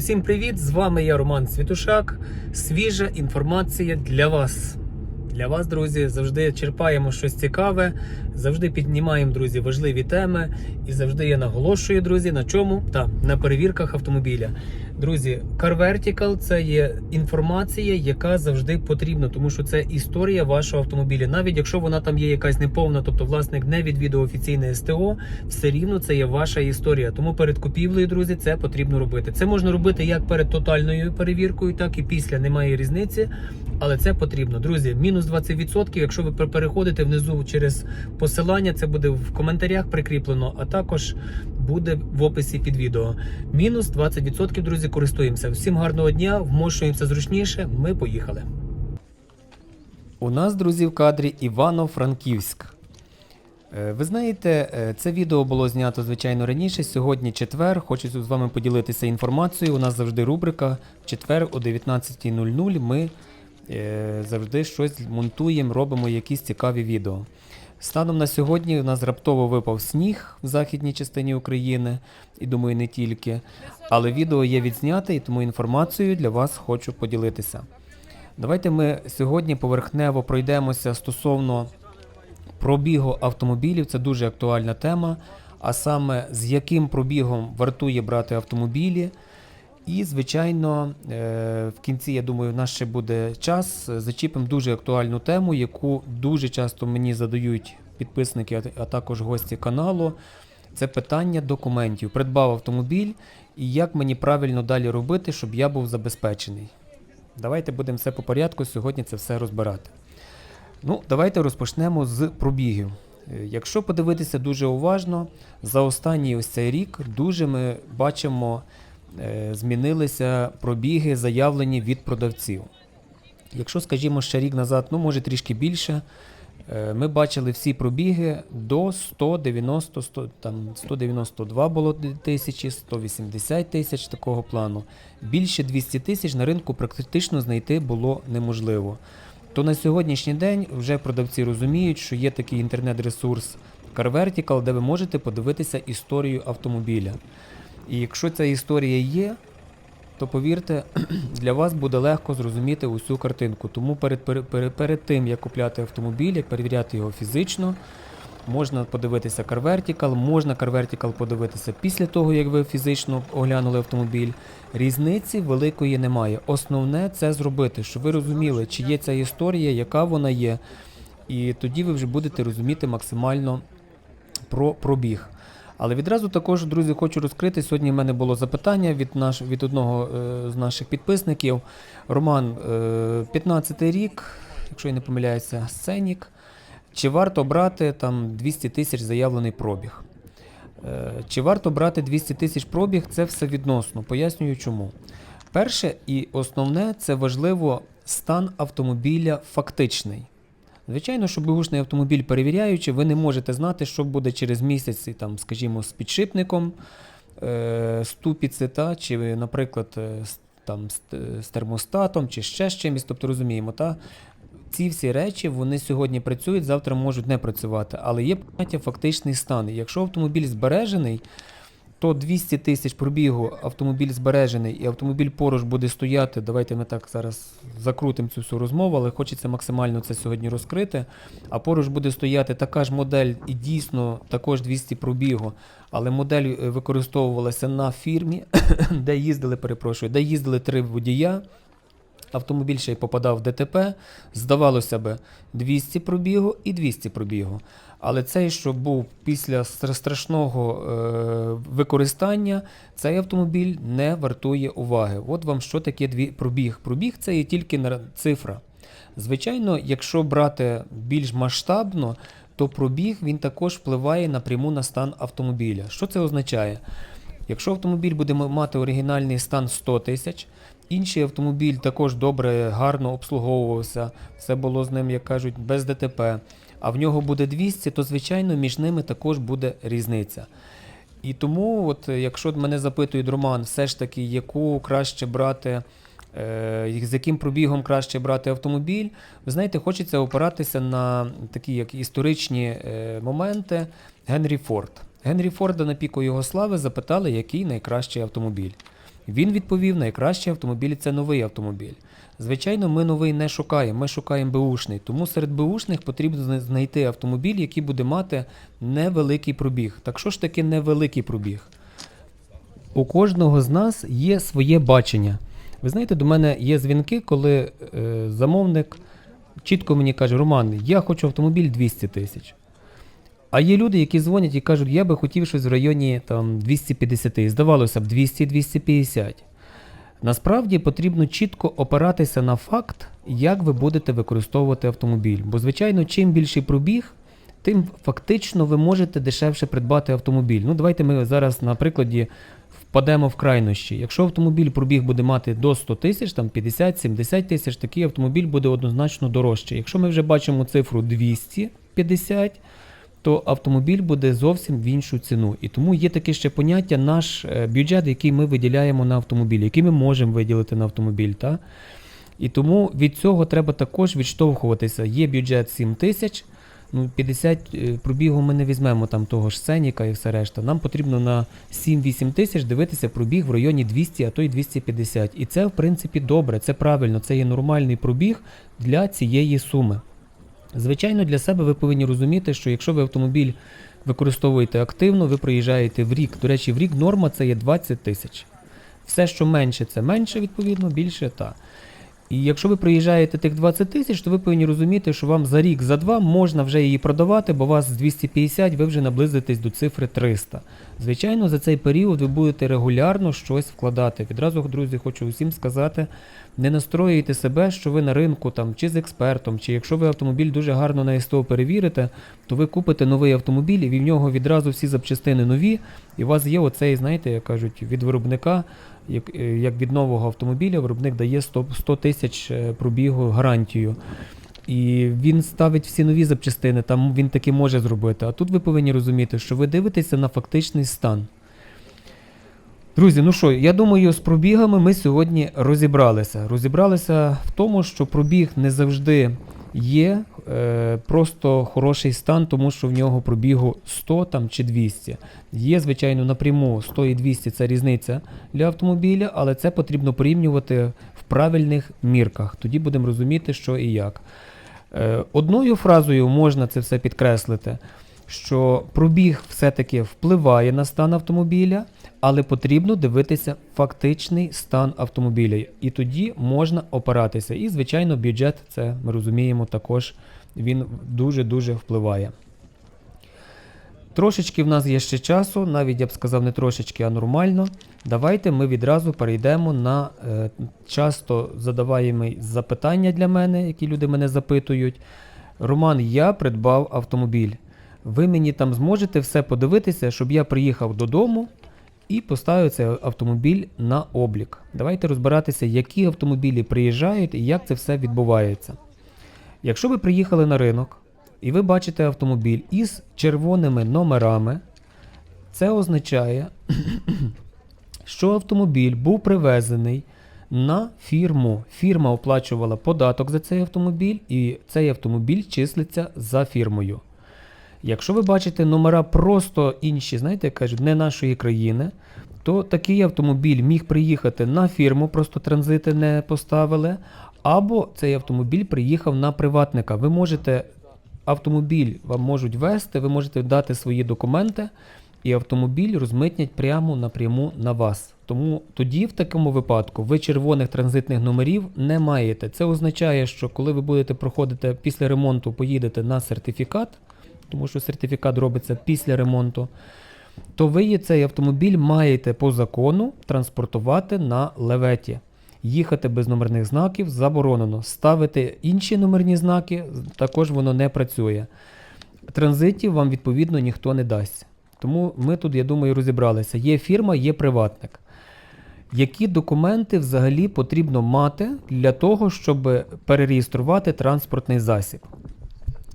Всім привіт! З вами я Роман Світушак. Свіжа інформація для вас. Для вас, друзі, завжди черпаємо щось цікаве, завжди піднімаємо, друзі, важливі теми. І завжди я наголошую, друзі, на чому? Та на перевірках автомобіля. Друзі, Car це є інформація, яка завжди потрібна, тому що це історія вашого автомобіля. Навіть якщо вона там є якась неповна, тобто власник не відвідав офіційне СТО, все рівно це є ваша історія. Тому перед купівлею, друзі, це потрібно робити. Це можна робити як перед тотальною перевіркою, так і після. Немає різниці, але це потрібно. Друзі, мінус 20%, Якщо ви переходите внизу через посилання, це буде в коментарях прикріплено, а також буде в описі під відео. Мінус 20%, друзі, користуємося. Всім гарного дня, вмощуємося зручніше. Ми поїхали. У нас, друзі, в кадрі Івано-Франківськ. Е, Ви знаєте, е, це відео було знято звичайно раніше. Сьогодні четвер. Хочу з вами поділитися інформацією. У нас завжди рубрика в четвер о 19.00. Ми е, завжди щось монтуємо, робимо якісь цікаві відео. Станом на сьогодні у нас раптово випав сніг в західній частині України, і думаю, не тільки. Але відео є відзняте, і тому інформацією для вас хочу поділитися. Давайте ми сьогодні поверхнево пройдемося стосовно пробігу автомобілів. Це дуже актуальна тема. А саме з яким пробігом вартує брати автомобілі. І, звичайно, е, в кінці, я думаю, в нас ще буде час. Зачіпимо дуже актуальну тему, яку дуже часто мені задають підписники, а- також гості каналу. Це питання документів. Придбав автомобіль і як мені правильно далі робити, щоб я був забезпечений. Давайте будемо все по порядку сьогодні це все розбирати. Ну, давайте розпочнемо з пробігів. Е, Якщо подивитися дуже уважно, за останній ось цей рік дуже ми бачимо, змінилися пробіги, заявлені від продавців. Якщо, скажімо, ще рік назад, ну може трішки більше, е, ми бачили всі пробіги до 190, 100, там 192 було тисячі, 180 тисяч такого плану. Більше 200 тисяч на ринку практично знайти було неможливо. То на сьогоднішній день вже продавці розуміють, що є такий інтернет-ресурс CarVertical, де ви можете подивитися історію автомобіля. І якщо ця історія є, то повірте, для вас буде легко зрозуміти усю картинку. Тому перед, перед, перед, тим, як купляти автомобіль, як перевіряти його фізично, можна подивитися CarVertical, можна CarVertical подивитися після того, як ви фізично оглянули автомобіль. Різниці великої немає. Основне це зробити, щоб ви розуміли, чи є ця історія, яка вона є. І тоді ви вже будете розуміти максимально про пробіг. Але відразу також, друзі, хочу розкрити. Сьогодні в мене було запитання від, наш, від одного е, з наших підписників. Роман, е, 15 рік, якщо я не помиляюся, сценік. Чи варто брати там 200 тисяч заявлений пробіг? Е, Чи варто брати 200 тисяч пробіг? Це все відносно. Пояснюю чому. Перше і основне це важливо стан автомобіля фактичний. Звичайно, що бегушний автомобіль перевіряючи, ви не можете знати, що буде через місяць, там, скажімо, з підшипником, е, ступіці, та, чи, наприклад, е, там, з, з термостатом, чи ще з чимось. Тобто розуміємо, та, ці всі речі вони сьогодні працюють, завтра можуть не працювати. Але є поняття фактичний стан. Якщо автомобіль збережений, то 200 тисяч пробігу автомобіль збережений і автомобіль поруч буде стояти. Давайте ми так зараз закрутимо цю всю розмову, але хочеться максимально це сьогодні розкрити. А поруч буде стояти така ж модель і дійсно також 200 пробігу. Але модель е, використовувалася на фірмі, де їздили, перепрошую, де їздили три водія. Автомобіль ще й попадав в ДТП, здавалося би, 200 пробігу і 200 пробігу. Але цей, що був після страшного е, використання, цей автомобіль не вартує уваги. От вам що таке дві пробіг. Пробіг це є тільки цифра. Звичайно, якщо брати більш масштабно, то пробіг він також впливає напряму на стан автомобіля. Що це означає? Якщо автомобіль буде мати оригінальний стан 100 тисяч, інший автомобіль також добре, гарно обслуговувався, все було з ним, як кажуть, без ДТП, а в нього буде 200, то звичайно між ними також буде різниця. І тому, от, якщо мене запитують Роман, все ж таки, яку краще брати, е, з яким пробігом краще брати автомобіль, ви знаєте, хочеться опиратися на такі як історичні е, моменти Генрі Форд. Генрі Форда на піку його слави запитали, який найкращий автомобіль. Він відповів: найкращий автомобіль це новий автомобіль. Звичайно, ми новий не шукаємо, ми шукаємо беушний. Тому серед беушних потрібно знайти автомобіль, який буде мати невеликий пробіг. Так що ж таки невеликий пробіг? У кожного з нас є своє бачення. Ви знаєте, до мене є дзвінки, коли е, замовник чітко мені каже: Роман, я хочу автомобіль 200 тисяч. А є люди, які дзвонять і кажуть, я би хотів щось в районі там, 250. І здавалося б, 200-250. Насправді потрібно чітко опиратися на факт, як ви будете використовувати автомобіль. Бо, звичайно, чим більший пробіг, тим фактично ви можете дешевше придбати автомобіль. Ну, давайте ми зараз на прикладі впадемо в крайнощі. Якщо автомобіль пробіг буде мати до 100 тисяч, там 50-70 тисяч, такий автомобіль буде однозначно дорожче. Якщо ми вже бачимо цифру 250, то автомобіль буде зовсім в іншу ціну. І тому є таке ще поняття наш е, бюджет, який ми виділяємо на автомобіль, який ми можемо виділити на автомобіль. Та? І тому від цього треба також відштовхуватися. Є бюджет 7 тисяч, ну 50 е, пробігу ми не візьмемо там того ж Сеніка і все решта. Нам потрібно на 7-8 тисяч дивитися пробіг в районі 200, а то й 250. І це, в принципі, добре, це правильно, це є нормальний пробіг для цієї суми. Звичайно, для себе ви повинні розуміти, що якщо ви автомобіль використовуєте активно, ви проїжджаєте в рік. До речі, в рік норма це є 20 тисяч. Все, що менше, це менше, відповідно, більше та. І якщо ви приїжджаєте тих 20 тисяч, то ви повинні розуміти, що вам за рік, за два можна вже її продавати, бо вас з 250 ви вже наблизитесь до цифри 300. Звичайно, за цей період ви будете регулярно щось вкладати. Відразу, друзі, хочу усім сказати, не настроюйте себе, що ви на ринку там чи з експертом, чи якщо ви автомобіль дуже гарно на СТО перевірите, то ви купите новий автомобіль, і в нього відразу всі запчастини нові, і у вас є оцей, знаєте, як кажуть, від виробника, як, е, як від нового автомобіля, виробник дає 100 100 тисяч е, пробігу гарантію. І він ставить всі нові запчастини, там він таки може зробити. А тут ви повинні розуміти, що ви дивитеся на фактичний стан. Друзі, ну що, я думаю, з пробігами ми сьогодні розібралися. Розібралися в тому, що пробіг не завжди є е, просто хороший стан, тому що в нього пробігу 100 там, чи 200. Є, звичайно, напряму 100 і 200 це різниця для автомобіля, але це потрібно порівнювати в правильних мірках. Тоді будемо розуміти, що і як. Е, одною фразою можна це все підкреслити, що пробіг все-таки впливає на стан автомобіля, але потрібно дивитися фактичний стан автомобіля. І тоді можна опиратися. І, звичайно, бюджет, це ми розуміємо, також він дуже-дуже впливає. Трошечки в нас є ще часу, навіть я б сказав не трошечки, а нормально. Давайте ми відразу перейдемо на е, часто задаваємі запитання для мене, які люди мене запитують. Роман, я придбав автомобіль. Ви мені там зможете все подивитися, щоб я приїхав додому і поставив цей автомобіль на облік. Давайте розбиратися, які автомобілі приїжджають і як це все відбувається. Якщо ви приїхали на ринок і ви бачите автомобіль із червоними номерами, це означає, що автомобіль був привезений на фірму. Фірма оплачувала податок за цей автомобіль, і цей автомобіль числиться за фірмою. Якщо ви бачите номера просто інші, знаєте, як кажуть, не нашої країни, то такий автомобіль міг приїхати на фірму, просто транзити не поставили, або цей автомобіль приїхав на приватника. Ви можете автомобіль вам можуть вести, ви можете дати свої документи, і автомобіль розмитнять прямо напряму на вас. Тому тоді, в такому випадку, ви червоних транзитних номерів не маєте. Це означає, що коли ви будете проходити після ремонту, поїдете на сертифікат, тому що сертифікат робиться після ремонту, то ви цей автомобіль маєте по закону транспортувати на леветі. Їхати без номерних знаків заборонено. Ставити інші номерні знаки також воно не працює. Транзитів вам відповідно ніхто не дасть. Тому ми тут, я думаю, розібралися. Є фірма, є приватник. Які документи взагалі потрібно мати для того, щоб перереєструвати транспортний засіб?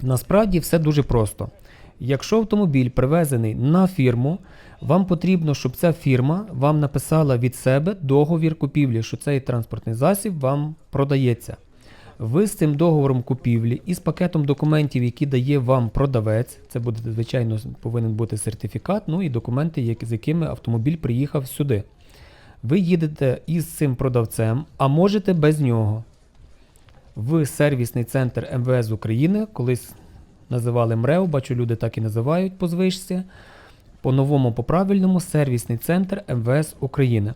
Насправді все дуже просто. Якщо автомобіль привезений на фірму, вам потрібно, щоб ця фірма вам написала від себе договір купівлі, що цей транспортний засіб вам продається. Ви з цим договором купівлі і з пакетом документів, які дає вам продавець, це буде, звичайно, повинен бути сертифікат, ну і документи, з якими автомобіль приїхав сюди. ви їдете із цим продавцем, а можете без нього в сервісний центр МВС України, колись називали МРЕО, бачу, люди так і називають по звичці. По-новому, по-правильному, сервісний центр МВС України.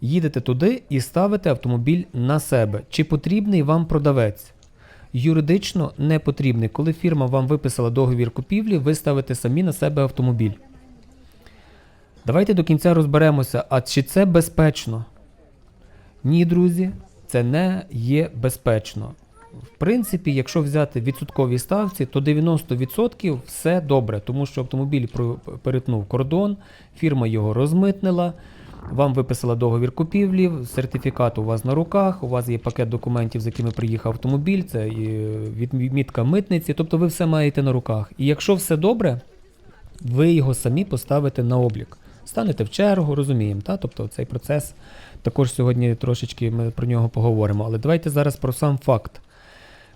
Їдете туди і ставите автомобіль на себе. Чи потрібний вам продавець? Юридично не потрібний. Коли фірма вам виписала договір купівлі, ви ставите самі на себе автомобіль. Давайте до кінця розберемося, а чи це безпечно? Ні, друзі, це не є безпечно. В принципі, якщо взяти відсоткові ставці, то 90% все добре, тому що автомобіль перетнув кордон, фірма його розмитнила, вам виписала договір купівлі, сертифікат у вас на руках, у вас є пакет документів, з якими приїхав автомобіль, це відмітка митниці, тобто ви все маєте на руках. І якщо все добре, ви його самі поставите на облік. Станете в чергу, розуміємо, та? тобто цей процес також сьогодні трошечки ми про нього поговоримо. Але давайте зараз про сам факт.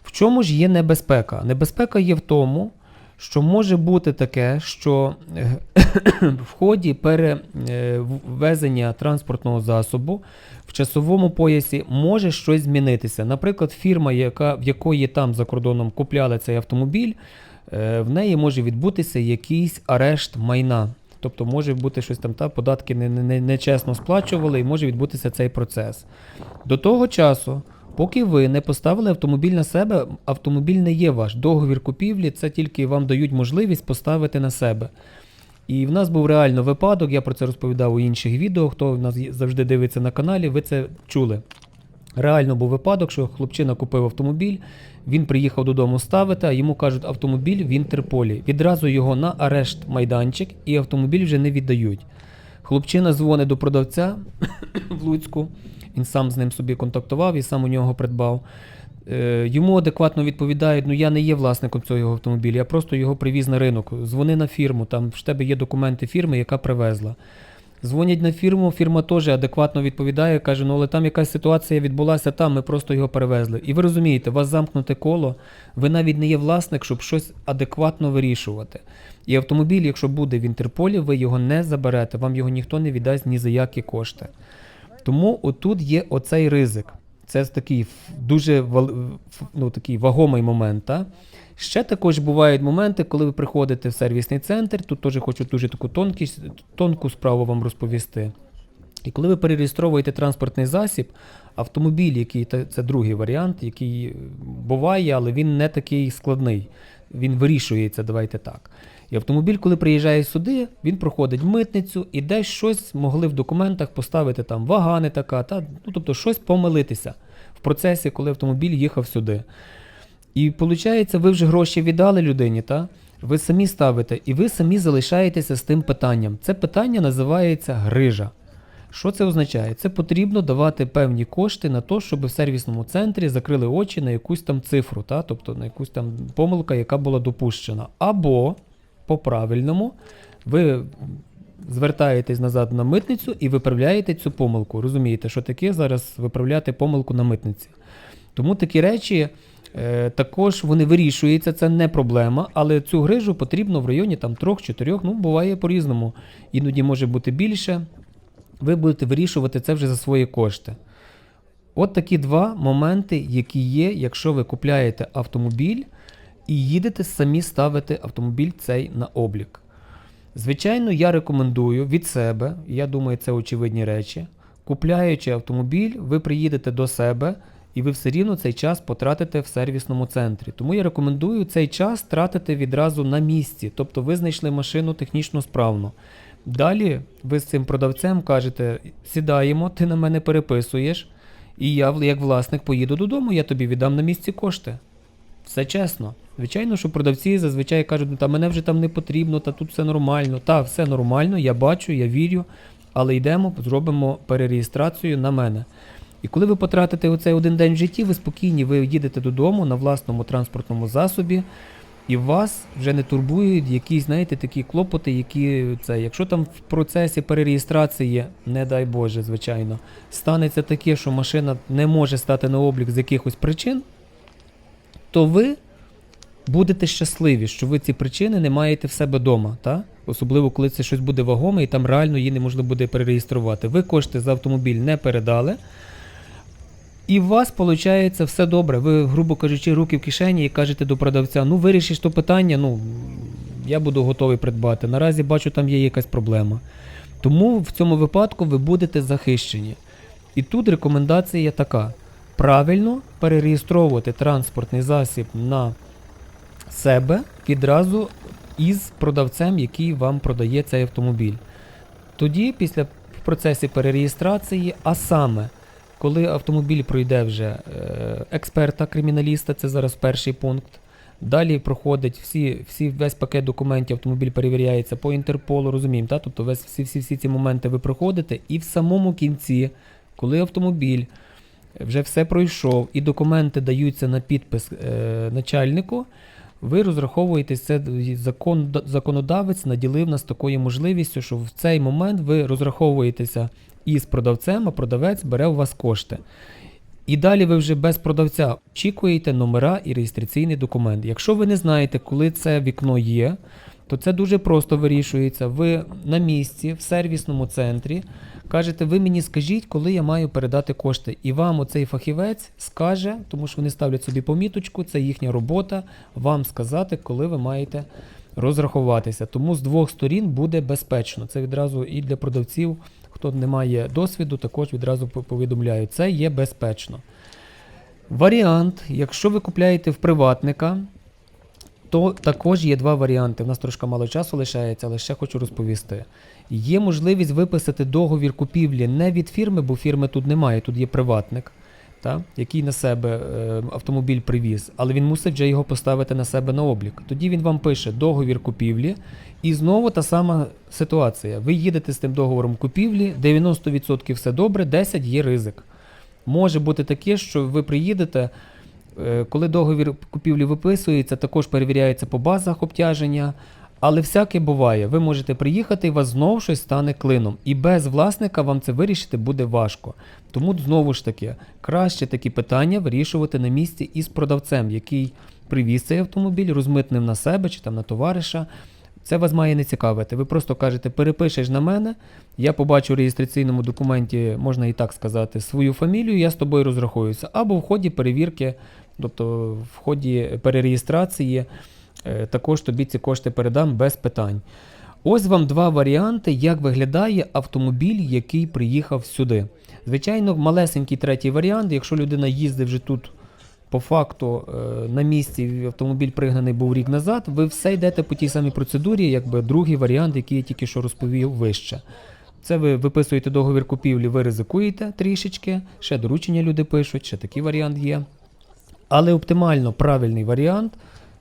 В чому ж є небезпека? Небезпека є в тому, що може бути таке, що е, в ході перевезення транспортного засобу в часовому поясі може щось змінитися. Наприклад, фірма, яка, в якої там за кордоном купляли цей автомобіль, е, в неї може відбутися якийсь арешт майна. Тобто може бути щось там, та податки не, не, не, нечесно сплачували, і може відбутися цей процес. До того часу, поки ви не поставили автомобіль на себе, автомобіль не є ваш. Договір купівлі це тільки вам дають можливість поставити на себе. І в нас був реально випадок, я про це розповідав у інших відео. Хто нас завжди дивиться на каналі, ви це чули. Реально був випадок, що хлопчина купив автомобіль, він приїхав додому ставити, а йому кажуть, автомобіль в Інтерполі. Відразу його на арешт майданчик і автомобіль вже не віддають. Хлопчина дзвонить до продавця в Луцьку, він сам з ним собі контактував і сам у нього придбав. Е, Йому адекватно відповідають: ну я не є власником цього автомобіля, я просто його привіз на ринок. Дзвони на фірму, там в тебе є документи фірми, яка привезла. Дзвонять на фірму, фірма теж адекватно відповідає, каже, ну але там якась ситуація відбулася там, ми просто його перевезли. І ви розумієте, у вас замкнуте коло, ви навіть не є власник, щоб щось адекватно вирішувати. І автомобіль, якщо буде в Інтерполі, ви його не заберете, вам його ніхто не віддасть ні за які кошти. Тому отут є оцей ризик. Це такий дуже ну, такий вагомий момент. Та? Ще також бувають моменти, коли ви приходите в сервісний центр. Тут теж хочу дуже таку тонкість, тонку справу вам розповісти. І коли ви перереєстровуєте транспортний засіб, автомобіль, який це другий варіант, який е, буває, але він не такий складний. Він вирішується, давайте так. І автомобіль, коли приїжджає сюди, він проходить митницю і десь щось могли в документах поставити там вага не така, та, ну, тобто щось помилитися в процесі, коли автомобіль їхав сюди. І виходить, ви вже гроші віддали людині, та? ви самі ставите, і ви самі залишаєтеся з тим питанням. Це питання називається грижа. Що це означає? Це потрібно давати певні кошти на те, щоб в сервісному центрі закрили очі на якусь там цифру, та? тобто на якусь там помилка, яка була допущена. Або по-правильному ви звертаєтесь назад на митницю і виправляєте цю помилку. Розумієте, що таке зараз виправляти помилку на митниці. Тому такі речі також вони вирішуються, це не проблема, але цю грижу потрібно в районі там 3-4, ну буває по-різному. Іноді може бути більше. Ви будете вирішувати це вже за свої кошти. От такі два моменти, які є, якщо ви купляєте автомобіль і їдете самі ставити автомобіль цей на облік. Звичайно, я рекомендую від себе, я думаю, це очевидні речі. Купляючи автомобіль, ви приїдете до себе і ви все рівно цей час потратите в сервісному центрі. Тому я рекомендую цей час тратити відразу на місці, тобто ви знайшли машину технічно справну. Далі ви з цим продавцем кажете: сідаємо, ти на мене переписуєш, і я, як власник, поїду додому, я тобі віддам на місці кошти. Все чесно. Звичайно, що продавці зазвичай кажуть, ну та мене вже там не потрібно, та тут все нормально. Та, все нормально, я бачу, я вірю, але йдемо, зробимо перереєстрацію на мене. І коли ви потратите оцей один день в житті, ви спокійні, ви їдете додому на власному транспортному засобі, і вас вже не турбують якісь, знаєте, такі клопоти, які це, якщо там в процесі перереєстрації, не дай Боже, звичайно, станеться таке, що машина не може стати на облік з якихось причин, то ви будете щасливі, що ви ці причини не маєте в себе вдома, та? особливо коли це щось буде вагоме і там реально її неможливо буде перереєструвати. Ви кошти за автомобіль не передали. І у вас виходить все добре. Ви, грубо кажучи, руки в кишені і кажете до продавця: ну вирішиш то питання, ну я буду готовий придбати. Наразі бачу, там є якась проблема. Тому в цьому випадку ви будете захищені. І тут рекомендація така: правильно перереєстровувати транспортний засіб на себе відразу із продавцем, який вам продає цей автомобіль. Тоді, після в процесі перереєстрації, а саме, коли автомобіль пройде вже е, експерта, криміналіста, це зараз перший пункт. Далі проходить всі, всі, весь пакет документів, автомобіль перевіряється по Інтерполу, розуміємо, та? тобто весь, всі, всі, всі ці моменти ви проходите, і в самому кінці, коли автомобіль вже все пройшов і документи даються на підпис е, начальнику, ви розраховуєтесь, це закон, законодавець наділив нас такою можливістю, що в цей момент ви розраховуєтеся із продавцем, а продавець бере у вас кошти. І далі ви вже без продавця очікуєте номера і реєстраційний документ. Якщо ви не знаєте, коли це вікно є, то це дуже просто вирішується. Ви на місці, в сервісному центрі, кажете, ви мені скажіть, коли я маю передати кошти. І вам оцей фахівець скаже, тому що вони ставлять собі поміточку, це їхня робота, вам сказати, коли ви маєте розрахуватися. Тому з двох сторін буде безпечно. Це відразу і для продавців, хто не має досвіду, також відразу повідомляю. Це є безпечно. Варіант, якщо ви купляєте в приватника, то також є два варіанти. У нас трошки мало часу лишається, але ще хочу розповісти. Є можливість виписати договір купівлі не від фірми, бо фірми тут немає, тут є приватник, та, який на себе е, автомобіль привіз, але він мусить вже його поставити на себе на облік. Тоді він вам пише договір купівлі, і знову та сама ситуація. Ви їдете з тим договором купівлі, 90% все добре, 10% є ризик. Може бути таке, що ви приїдете. Е, Коли договір купівлі виписується, також перевіряється по базах обтяження. Але всяке буває, ви можете приїхати і вас знову щось стане клином. І без власника вам це вирішити буде важко. Тому знову ж таки, краще такі питання вирішувати на місці із продавцем, який привіз цей автомобіль, розмитнив на себе чи там на товариша. Це вас має не цікавити. Ви просто кажете, перепишеш на мене, я побачу в реєстраційному документі, можна і так сказати, свою фамілію, я з тобою розрахуюся. Або в ході перевірки, тобто в ході перереєстрації, також тобі ці кошти передам без питань. Ось вам два варіанти, як виглядає автомобіль, який приїхав сюди. Звичайно, малесенький третій варіант, якщо людина їздить вже тут по факту е, на місці автомобіль пригнаний був рік назад, ви все йдете по тій самій процедурі, якби другий варіант, який я тільки що розповів вище. Це ви виписуєте договір купівлі, ви ризикуєте трішечки, ще доручення люди пишуть, ще такий варіант є. Але оптимально правильний варіант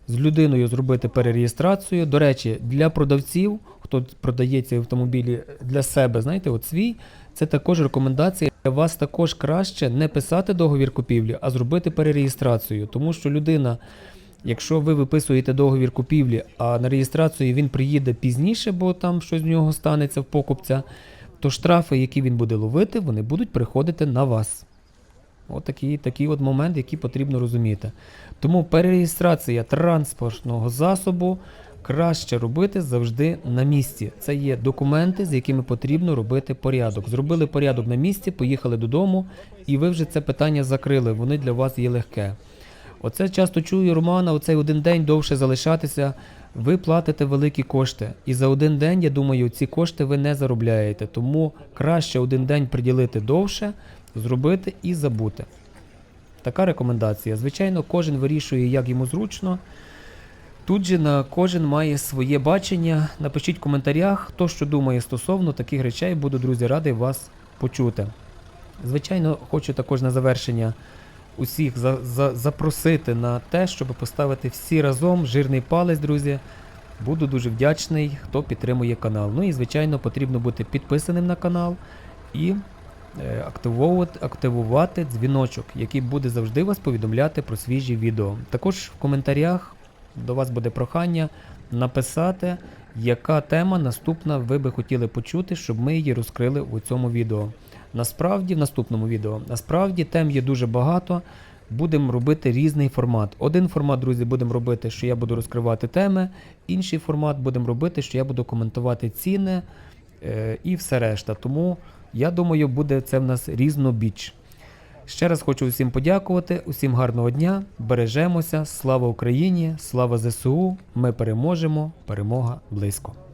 з людиною зробити перереєстрацію. До речі, для продавців, хто продає ці автомобілі для себе, знаєте, от свій, це також рекомендація. Для вас також краще не писати договір купівлі, а зробити перереєстрацію. Тому що людина, якщо ви виписуєте договір купівлі, а на реєстрацію він приїде пізніше, бо там щось в нього станеться в покупця, то штрафи, які він буде ловити, вони будуть приходити на вас. От такий, такий от момент, який потрібно розуміти. Тому перереєстрація транспортного засобу краще робити завжди на місці. Це є документи, з якими потрібно робити порядок. Зробили порядок на місці, поїхали додому, і ви вже це питання закрили. Вони для вас є легке. Оце часто чую Романа, оцей один день довше залишатися. Ви платите великі кошти. І за один день, я думаю, ці кошти ви не заробляєте. Тому краще один день приділити довше, зробити і забути. Така рекомендація. Звичайно, кожен вирішує, як йому зручно. Тут же на кожен має своє бачення. Напишіть в коментарях, хто що думає стосовно таких речей. Буду, друзі, радий вас почути. Звичайно, хочу також на завершення усіх за, за, запросити на те, щоб поставити всі разом жирний палець, друзі. Буду дуже вдячний, хто підтримує канал. Ну і, звичайно, потрібно бути підписаним на канал і активувати дзвіночок, який буде завжди вас повідомляти про свіжі відео. Також в коментарях до вас буде прохання написати, яка тема наступна ви би хотіли почути, щоб ми її розкрили у цьому відео. Насправді, в наступному відео, насправді тем є дуже багато. будемо робити різний формат. Один формат, друзі, будемо робити, що я буду розкривати теми. Інший формат будемо робити, що я буду коментувати ціни е, і все решта. Тому я думаю, буде це в нас різнобіч. Ще раз хочу усім подякувати, усім гарного дня, бережемося, слава Україні, слава ЗСУ, ми переможемо, перемога близько.